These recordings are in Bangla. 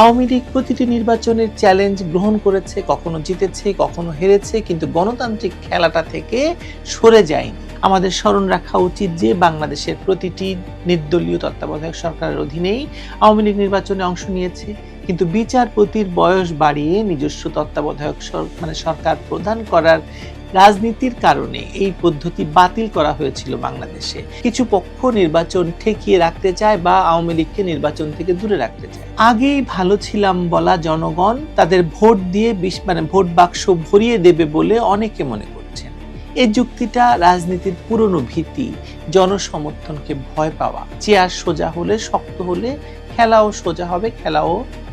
আওয়ামী লীগ প্রতিটি নির্বাচনের চ্যালেঞ্জ গ্রহণ করেছে, কখনো জিতেছে, কখনো হেরেছে, কিন্তু গণতান্ত্রিক খেলাটা থেকে সরে যায়নি। আমাদের স্মরণ রাখা উচিত যে বাংলাদেশের প্রতিটি নির্দলীয় তত্ত্বাবধায়ক সরকারের অধীনেই আওয়ামী লীগ নির্বাচনে অংশ নিয়েছে, কিন্তু বিচারপতির বয়স বাড়িয়ে নিজস্ব তত্ত্বাবধায়ক মানে সরকার প্রদান করার রাজনীতির কারণে এই পদ্ধতি বাতিল করা হয়েছিল বাংলাদেশে। কিছু পক্ষ নির্বাচন ঠেকিয়ে রাখতে চায় বা আওয়ামী লীগকে নির্বাচন থেকে দূরে রাখতে চায়। আগেই ভালো ছিলাম বলা জনগণ তাদের ভোট দিয়ে বিশ মানে ভোট বাক্স ভরিয়ে দেবে বলে অনেকে মনে করছেন। এই যুক্তিটা রাজনীতির পুরনো ভীতি, জনসমর্থনকে ভয় পাওয়া। চেয়ার সোজা হলে শক্ত হলে খেলাও সোজা হবে, খেলাও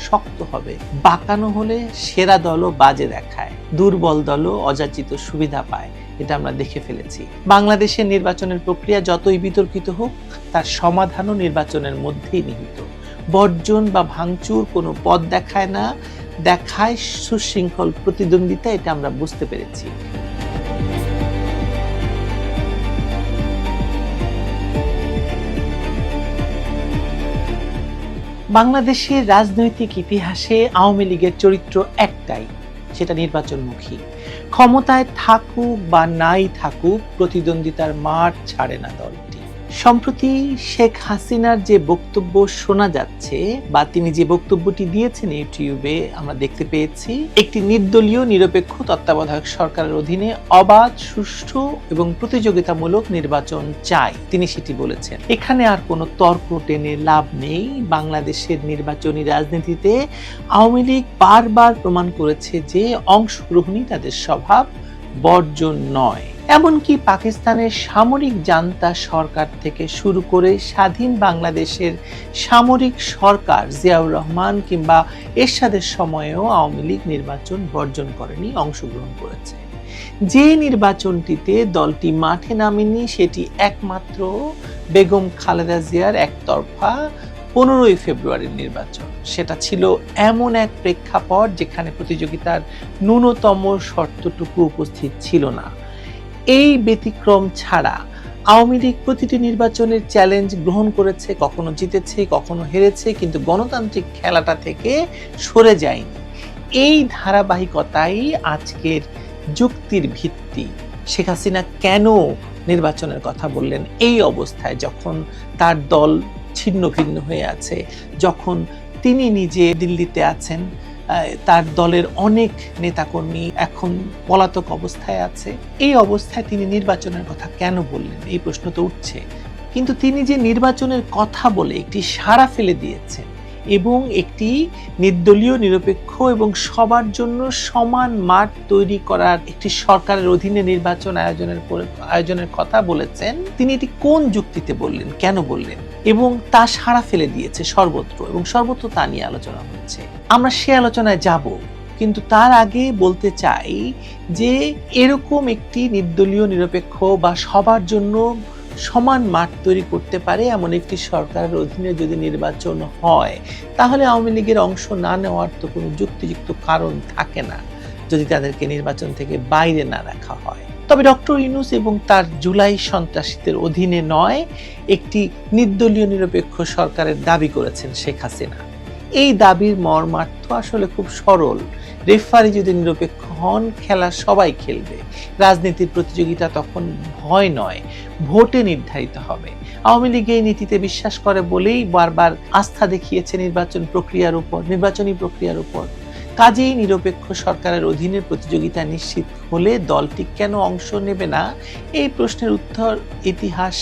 শক্ত হবে। বাঁকানো হলে সেরা দলও বাজে দেখায়। দুর্বল দলও অযাচিত সুবিধা পায়, এটা আমরা দেখে ফেলেছি। বাংলাদেশের নির্বাচনের প্রক্রিয়া যতই বিতর্কিত হোক, তার সমাধানও নির্বাচনের মধ্যেই নিহিত। বর্জন বা ভাঙচুর কোনো পথ দেখায় না, দেখায় সুশৃঙ্খল প্রতিদ্বন্দ্বিতা, এটা আমরা বুঝতে পেরেছি। বাংলাদেশের রাজনৈতিক ইতিহাসে আওয়ামী লীগের চরিত্র একটাই, সেটা নির্বাচনমুখী। ক্ষমতায় থাকুক বা নাই থাকুক, প্রতিদ্বন্দ্বিতার মাঠ ছাড়ে না দলটি সম্প্রতি শেখ হাসিনার যে বক্তব্য শোনা যাচ্ছে বা তিনি যে বক্তব্যটি দিয়েছেন ইউটিউবে, আমরা দেখতে পেয়েছি, একটি নির্দলীয়, নিরপেক্ষ তত্ত্বাবধায়ক সরকারের অধীনে অবাধ, সুষ্ঠু এবং প্রতিযোগিতামূলক নির্বাচন চাই, তিনি সেটি বলেছেন। এখানে আর কোনো তর্ক টেনে লাভ নেই। বাংলাদেশের নির্বাচনী রাজনীতিতে আওয়ামী লীগ বারবার প্রমাণ করেছে যে অংশগ্রহণই তাদের স্বভাব, বর্জন নয়। এমনকি পাকিস্তানের সামরিক জান্তা সরকার থেকে শুরু করে স্বাধীন বাংলাদেশের সামরিক সরকার জিয়াউর রহমান কিংবা এরশাদের সময়েও আওয়ামী লীগ নির্বাচন বর্জন করেনি, অংশগ্রহণ করেছে। যে নির্বাচনটিতে দলটি মাঠে নামেনি, সেটি একমাত্র বেগম খালেদা জিয়ার একতরফা পনেরোই ফেব্রুয়ারির নির্বাচন। সেটা ছিল এমন এক প্রেক্ষাপট যেখানে প্রতিযোগিতার ন্যূনতম শর্তটুকু উপস্থিত ছিল না। এই ব্যতিক্রম ছাড়া আওয়ামী লীগ প্রতিটি নির্বাচনের চ্যালেঞ্জ গ্রহণ করেছে, কখনো জিতেছে, কখনো হেরেছে, কিন্তু গণতান্ত্রিক খেলাটা থেকে সরে যায়নি। এই ধারাবাহিকতাই আজকের যুক্তির ভিত্তি। শেখ হাসিনা কেন নির্বাচনের কথা বললেন এই অবস্থায়, যখন তার দল ছিন্ন ভিন্ন হয়ে আছে, যখন তিনি নিজে দিল্লিতে আছেন তার দলের অনেক নেতাকর্মী এখন পলাতক অবস্থায় আছে। এই অবস্থায় তিনি নির্বাচনের কথা কেন বললেন? এই প্রশ্ন তো উঠছে। কিন্তু তিনি যে নির্বাচনের কথা বলে একটি সাড়া ফেলে দিয়েছেন এবং একটি নির্দলীয়, নিরপেক্ষ এবং সবার জন্য সমান মাঠ তৈরি করার একটি সরকারের অধীনে নির্বাচন আয়োজনের আয়োজনের কথা বলেছেন, তিনি এটি কোন যুক্তিতে বললেন? কেন বললেন? এবং তা সাড়া ফেলে দিয়েছে সর্বত্র এবং সর্বত্র তা নিয়ে আলোচনা হচ্ছে। আমরা সে আলোচনায় যাব, কিন্তু তার আগে বলতে চাই যে এরকম একটি নির্দলীয়, নিরপেক্ষ বা সবার জন্য সমান মাঠ তৈরি করতে পারে এমন একটি সরকারের অধীনে যদি নির্বাচন হয়, তাহলে আওয়ামী লীগের অংশ না নেওয়ার তো কোনো যুক্তিযুক্ত কারণ থাকে না। যদি তাদেরকে নির্বাচন থেকে বাইরে না রাখা হয়। তবে ডক্টর ইউনুস এবং তার জুলাই সন্ত্রাসীদের অধীনে নয়, একটি নির্দলীয় নিরপেক্ষ সরকারের দাবি করেছেন শেখ হাসিনা। এই দাবির মর্মার্থ আসলে খুব সরল। রেফারি যদি নিরপেক্ষ হন, খেলা সবাই খেলবে। রাজনীতির প্রতিযোগিতা তখন ভয় নয়, ভোটে নির্ধারিত হবে। আওয়ামী লীগ এই নীতিতে বিশ্বাস করে বলেই বারবার আস্থা দেখিয়েছে নির্বাচন প্রক্রিয়ার উপর, নির্বাচনী প্রক্রিয়ার উপর। কাজেই নিরপেক্ষ সরকারের অধীনে প্রতিযোগিতা নিশ্চিত হলে দলটি কেন অংশ নেবে না? এই প্রশ্নের উত্তর ইতিহাস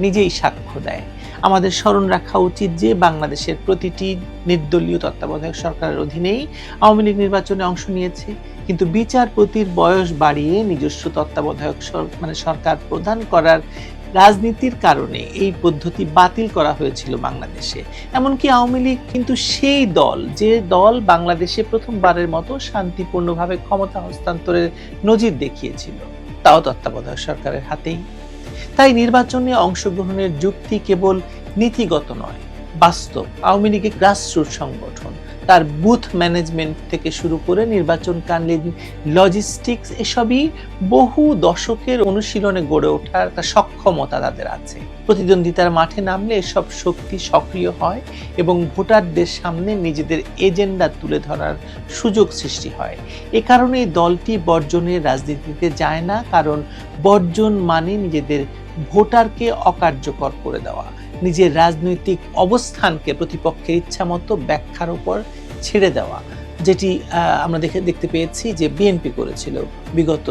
নিজেই সাক্ষ্য দেয়। আমাদের স্মরণ রাখা উচিত যে বাংলাদেশের প্রতিটি নির্দলীয় তত্ত্বাবধায়ক সরকারের অধীনেই আওয়ামী লীগ নির্বাচনে অংশ নিয়েছে। কিন্তু বিচারপতির বয়স বাড়িয়ে নিজস্ব তত্ত্বাবধায়ক মানে সরকার প্রদান করার রাজনীতির কারণে এই পদ্ধতি বাতিল করা হয়েছিল বাংলাদেশে। এমনকি আওয়ামী লীগ কিন্তু সেই দল, যে দল বাংলাদেশে প্রথমবারের মতো শান্তিপূর্ণভাবে ক্ষমতা হস্তান্তরের নজির দেখিয়েছিল, তাও তত্ত্বাবধায়ক সরকারের হাতেই। তাই নির্বাচনে অংশগ্রহণের যুক্তি কেবল নীতিগত নয়, বাস্তব আওয়ামী লীগের গ্রাসরুট সংগঠন তার বুথ ম্যানেজমেন্ট থেকে শুরু করে নির্বাচন নির্বাচনকালীন লজিস্টিক্স এসবই বহু দশকের অনুশীলনে গড়ে ওঠার একটা সক্ষমতা তাদের আছে। প্রতিদ্বন্দ্বিতার মাঠে নামলে এসব শক্তি সক্রিয় হয় এবং ভোটারদের সামনে নিজেদের এজেন্ডা তুলে ধরার সুযোগ সৃষ্টি হয়। এ কারণে দলটি বর্জনের রাজনীতিতে যায় না, কারণ বর্জন মানে নিজেদের ভোটারকে অকার্যকর করে দেওয়া। নিজের রাজনৈতিক অবস্থানকে প্রতিপক্ষের ইচ্ছামতো ব্যাখ্যার উপর ছেড়ে দেওয়া, যেটি আমরা দেখে, দেখতে পেয়েছি যে বিএনপি করেছিল বিগত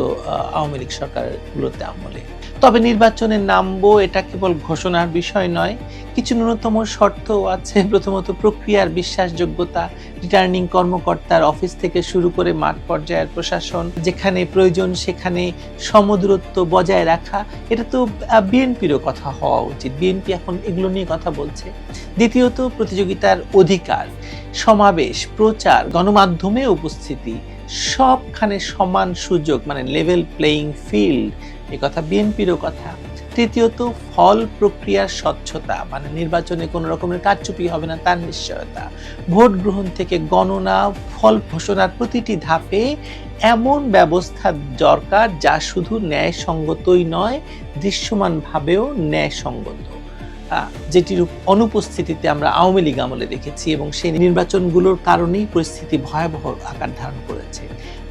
আওয়ামী লীগ সরকারগুলোতে আমলে। তবে নির্বাচনে নামবো, এটা কেবল ঘোষণার বিষয় নয় কিছু ন্যূনতম শর্ত আছে। প্রথমত, প্রক্রিয়ার বিশ্বাসযোগ্যতা রিটার্নিং কর্মকর্তার অফিস থেকে শুরু করে মাঠ পর্যায়ের প্রশাসন, যেখানে প্রয়োজন সেখানে সমদূরত্ব বজায় রাখা। এটা তো বিএনপিরও কথা হওয়া উচিত। বিএনপি এখন এগুলো নিয়ে কথা বলছে। দ্বিতীয়ত, প্রতিযোগিতার অধিকার, সমাবেশ, প্রচার, গণমাধ্যমে উপস্থিতি, সবখানে সমান সুযোগ মানে লেভেল প্লেয়িং ফিল্ড এ কথা বিএনপিরও কথা। তৃতীয়ত, ফল প্রক্রিয়ার স্বচ্ছতা মানে নির্বাচনে কোনো রকমের কারচুপি হবে না, তার নিশ্চয়তা। ভোট গ্রহণ থেকে গণনা, ফল ঘোষণার প্রতিটি ধাপে এমন ব্যবস্থা দরকার যা শুধু ন্যায়সঙ্গতই নয়, দৃশ্যমানভাবেও ন্যায়সঙ্গত। যেটির অনুপস্থিতিতে আমরা আওয়ামী লীগ আমলে দেখেছি এবং সেই নির্বাচনগুলোর কারণেই পরিস্থিতি ভয়াবহ আকার ধারণ করেছে।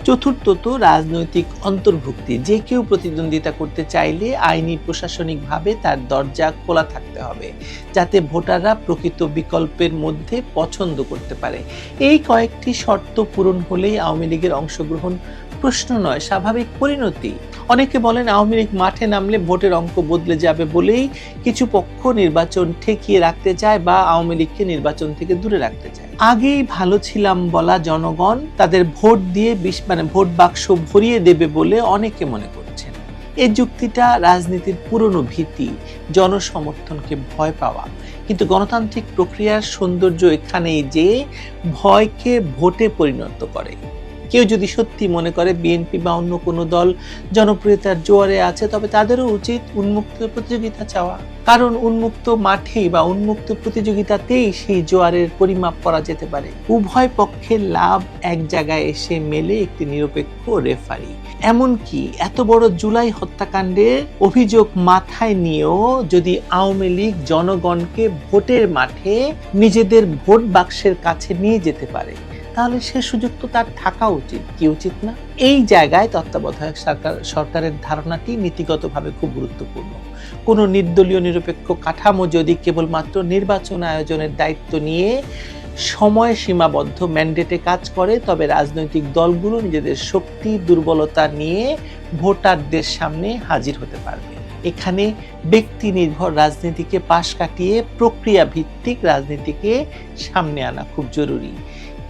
চতুর্থত রাজনৈতিক অন্তর্ভুক্তি। যে কেউ প্রতিদ্বন্দ্বিতা করতে চাইলে আইনি প্রশাসনিকভাবে তার দরজা খোলা থাকতে হবে, যাতে ভোটাররা প্রকৃত বিকল্পের মধ্যে পছন্দ করতে পারে। এই কয়েকটি শর্ত পূরণ হলেই আওয়ামী লীগের অংশগ্রহণ প্রশ্ন নয়, স্বাভাবিক পরিণতি। অনেকে বলেন আওয়ামী লীগ মাঠে নামলে ভোটের অঙ্ক বদলে যাবে বলেই কিছু পক্ষ নির্বাচন ঠেকিয়ে রাখতে চায় বা আওয়ামী লীগকে নির্বাচন থেকে দূরে রাখতে চায়। আগেই ভালো ছিলাম বলা জনগণ তাদের ভোট দিয়ে বিশ মানে ভোট বাক্স ভরিয়ে দেবে বলে অনেকে মনে করছেন। এই যুক্তিটা রাজনীতির পুরনো ভীতি, জনসমর্থনকে ভয় পাওয়া। কিন্তু গণতান্ত্রিক প্রক্রিয়ার সৌন্দর্য এখানেই যে ভয়কে ভোটে পরিণত করে। কেউ যদি সত্যি মনে করে বিএনপি বা অন্য কোনো দল জনপ্রিয়তার জোয়ারে আছে, তবে তাদেরও উচিত উন্মুক্ত প্রতিযোগিতা চাওয়া। কারণ উন্মুক্ত মাঠেই বা উন্মুক্ত প্রতিযোগিতাতেই সেই জোয়ারের পরিমাপ করা যেতে পারে। উভয় পক্ষের লাভ এক জায়গায় এসে মেলে একটি নিরপেক্ষ রেফারি। এমনকি এত বড় জুলাই হত্যাকাণ্ডের অভিযোগ মাথায় নিয়েও যদি আওয়ামী লীগ জনগণকে ভোটের মাঠে নিজেদের ভোট বাক্সের কাছে নিয়ে যেতে পারে। তাহলে সে সুযোগ তো তার থাকা উচিত। কি উচিত না? এই জায়গায় তত্ত্বাবধায়ক সরকার, সরকারের ধারণাটি নীতিগতভাবে খুব গুরুত্বপূর্ণ। কোনো নির্দলীয় নিরপেক্ষ কাঠামো যদি কেবলমাত্র নির্বাচন আয়োজনের দায়িত্ব নিয়ে সময় সীমাবদ্ধ ম্যান্ডেটে কাজ করে, তবে রাজনৈতিক দলগুলো নিজেদের শক্তি, দুর্বলতা নিয়ে ভোটারদের সামনে হাজির হতে পারবে। এখানে ব্যক্তি নির্ভর রাজনীতিকে পাশ কাটিয়ে প্রক্রিয়া ভিত্তিক রাজনীতিকে সামনে আনা খুব জরুরি।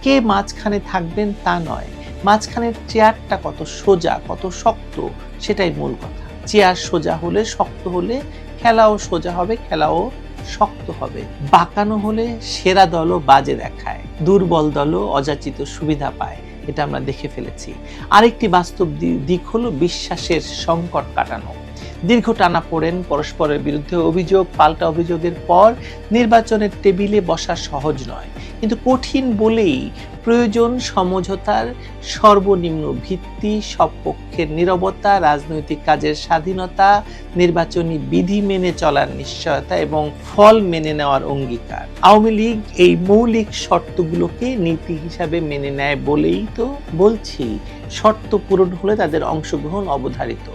কে মাঝখানে থাকবেন তা নয়। মাঝখানের চেয়ারটা কত সোজা, কত শক্ত, সেটাই মূল কথা। চেয়ার সোজা হলে শক্ত হলে খেলাও সোজা হবে, খেলাও শক্ত হবে। বাঁকানো হলে সেরা দলও বাজে দেখায়, দুর্বল দলও অযাচিত সুবিধা পায়, এটা আমরা দেখে ফেলেছি। আরেকটি বাস্তব দিক হলো বিশ্বাসের সংকট কাটানো। দীর্ঘ টানা পড়েন পরস্পরের বিরুদ্ধে অভিযোগ, পাল্টা অভিযোগের পর নির্বাচনের টেবিলে বসা সহজ নয়। কিন্তু কঠিন বলেই প্রয়োজন সমঝোতার সর্বনিম্ন ভিত্তি, সব পক্ষের নীরবতা, রাজনৈতিক কাজের স্বাধীনতা, নির্বাচনী বিধি মেনে চলার নিশ্চয়তা এবং ফল মেনে নেওয়ার অঙ্গীকার। আওয়ামী লীগ এই মৌলিক শর্তগুলোকে নীতি হিসাবে মেনে নেয় বলেই তো বলছি। শর্ত পূরণ হলে তাদের অংশগ্রহণ অবধারিত।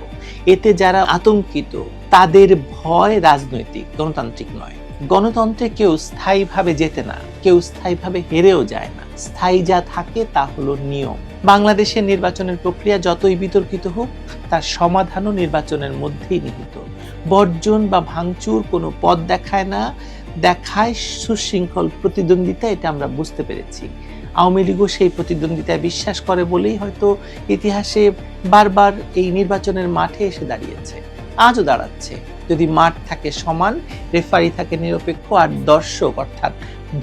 এতে যারা আতঙ্কিত, তাদের ভয় রাজনৈতিক, গণতান্ত্রিক নয়। গণতন্ত্রে কেউ স্থায়ীভাবে যেতে না, কেউ স্থায়ীভাবে হেরেও যায় না। স্থায়ী যা থাকে তা হলো নিয়ম। বাংলাদেশের নির্বাচনের প্রক্রিয়া যতই বিতর্কিত হোক, তার সমাধানও নির্বাচনের মধ্যেই নিহিত। বর্জন বা ভাঙচুর কোনো পথ দেখায় না, দেখায় সুশৃঙ্খল প্রতিদ্বন্দ্বিতা, এটা আমরা বুঝতে পেরেছি। আওয়ামী লীগও সেই প্রতিদ্বন্দ্বিতায় বিশ্বাস করে বলেই হয়তো ইতিহাসে বারবার এই নির্বাচনের মাঠে এসে দাঁড়িয়েছে। আজও দাঁড়াচ্ছে। যদি মাঠ থাকে সমান, রেফারি থাকে নিরপেক্ষ আর দর্শক অর্থাৎ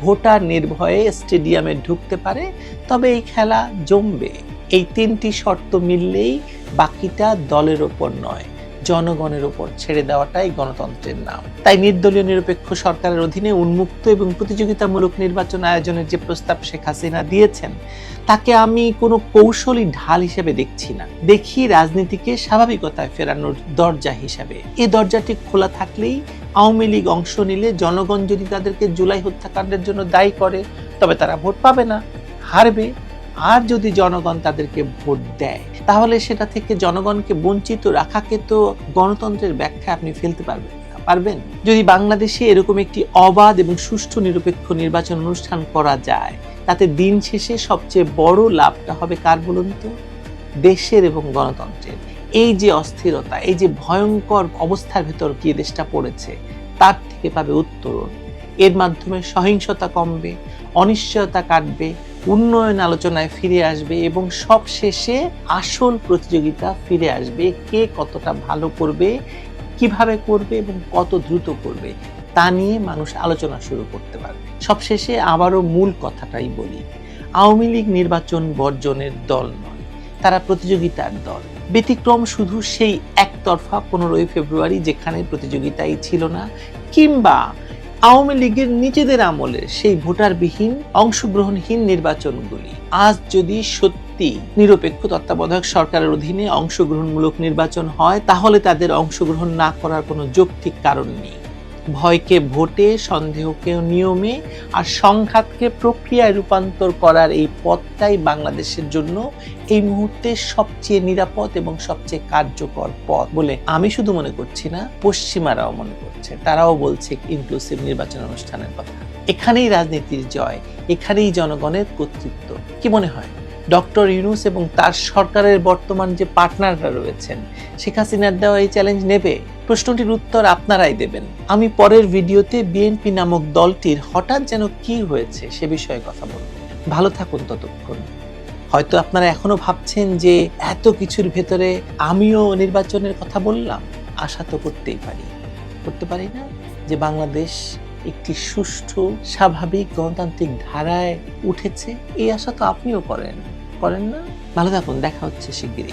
ভোটার নির্ভয়ে স্টেডিয়ামে ঢুকতে পারে, তবে এই খেলা জমবে। এই তিনটি শর্ত মিললেই বাকিটা দলের ওপর নয়। জনগণের উপর ছেড়ে দেওয়াটাই গণতন্ত্রের নাম। তাই নির্দলীয় নিরপেক্ষ সরকারের অধীনে উন্মুক্ত এবং প্রতিযোগিতামূলক নির্বাচন আয়োজনের যে প্রস্তাব শেখ হাসিনা দিয়েছেন, তাকে আমি কোনো কৌশলী ঢাল হিসেবে দেখছি না। দেখি রাজনীতিকে স্বাভাবিকতায় ফেরানোর দরজা হিসাবে। এই দরজাটি খোলা থাকলেই আওয়ামী লীগ অংশ নিলে জনগণ যদি তাদেরকে জুলাই হত্যাকাণ্ডের জন্য দায়ী করে, তবে তারা ভোট পাবে না, হারবে। আর যদি জনগণ তাদেরকে ভোট দেয় তাহলে সেটা থেকে জনগণকে বঞ্চিত রাখাকে তো গণতন্ত্রের ব্যাখ্যা আপনি ফেলতে পারবেন পারবেন? যদি বাংলাদেশে এরকম একটি অবাধ এবং সুষ্ঠু নিরপেক্ষ নির্বাচন অনুষ্ঠান করা যায়, তাতে দিন শেষে সবচেয়ে বড় লাভটা হবে কার বলুন তো? দেশের এবং গণতন্ত্রের। এই যে অস্থিরতা, এই যে ভয়ঙ্কর অবস্থার ভেতর গিয়ে দেশটা পড়েছে, তার থেকে পাবে উত্তরণ। এর মাধ্যমে সহিংসতা কমবে, অনিশ্চয়তা কাটবে উন্নয়ন আলোচনায় ফিরে আসবে এবং সব শেষে আসল প্রতিযোগিতা ফিরে আসবে। কে কতটা ভালো করবে, কীভাবে করবে এবং কত দ্রুত করবে, তা নিয়ে মানুষ আলোচনা শুরু করতে পারবে। সবশেষে আবারও মূল কথাটাই বলি, আওয়ামী লীগ নির্বাচন বর্জনের দল নয়, তারা প্রতিযোগিতার দল। ব্যতিক্রম শুধু সেই একতরফা পনেরোই ফেব্রুয়ারি যেখানে প্রতিযোগিতাই ছিল না, কিংবা আওয়ামী লীগের নিজেদের আমলে সেই ভোটারবিহীন, অংশগ্রহণহীন নির্বাচনগুলি আজ যদি সত্যি নিরপেক্ষ তত্ত্বাবধায়ক সরকারের অধীনে অংশগ্রহণমূলক নির্বাচন হয়, তাহলে তাদের অংশগ্রহণ না করার কোনো যৌক্তিক কারণ নেই। ভয়কে ভোটে, সন্দেহকে নিয়মে আর সংঘাতকে প্রক্রিয়ায় রূপান্তর করার এই পথটাই বাংলাদেশের জন্য এই মুহূর্তে সবচেয়ে নিরাপদ এবং সবচেয়ে কার্যকর পথ বলে আমি শুধু মনে করছি না, পশ্চিমারাও মনে করছে। তারাও বলছে ইনক্লুসিভ নির্বাচন অনুষ্ঠানের কথা। এখানেই রাজনীতির জয়, এখানেই জনগণের কর্তৃত্ব। কি মনে হয়? ডক্টর ইউনুস এবং তার সরকারের বর্তমান যে পার্টনাররা রয়েছেন, শেখ হাসিনার দেওয়া এই চ্যালেঞ্জ নেবে? প্রশ্নটির উত্তর আপনারাই দেবেন। আমি পরের ভিডিওতে বিএনপি নামক দলটির হঠাৎ যেন কি হয়েছে সে বিষয়ে কথা বলব। ভালো থাকুন ততক্ষণ। হয়তো আপনারা এখনও ভাবছেন যে এত কিছুর ভেতরে আমিও নির্বাচনের কথা বললাম। আশা তো করতেই পারি। করতে পারি না যে বাংলাদেশ একটি সুষ্ঠু, স্বাভাবিক গণতান্ত্রিক ধারায় উঠেছে। এই আশা তো আপনিও করেন। করেন না? ভালো থাকুন। দেখা হচ্ছে শিগগিরই।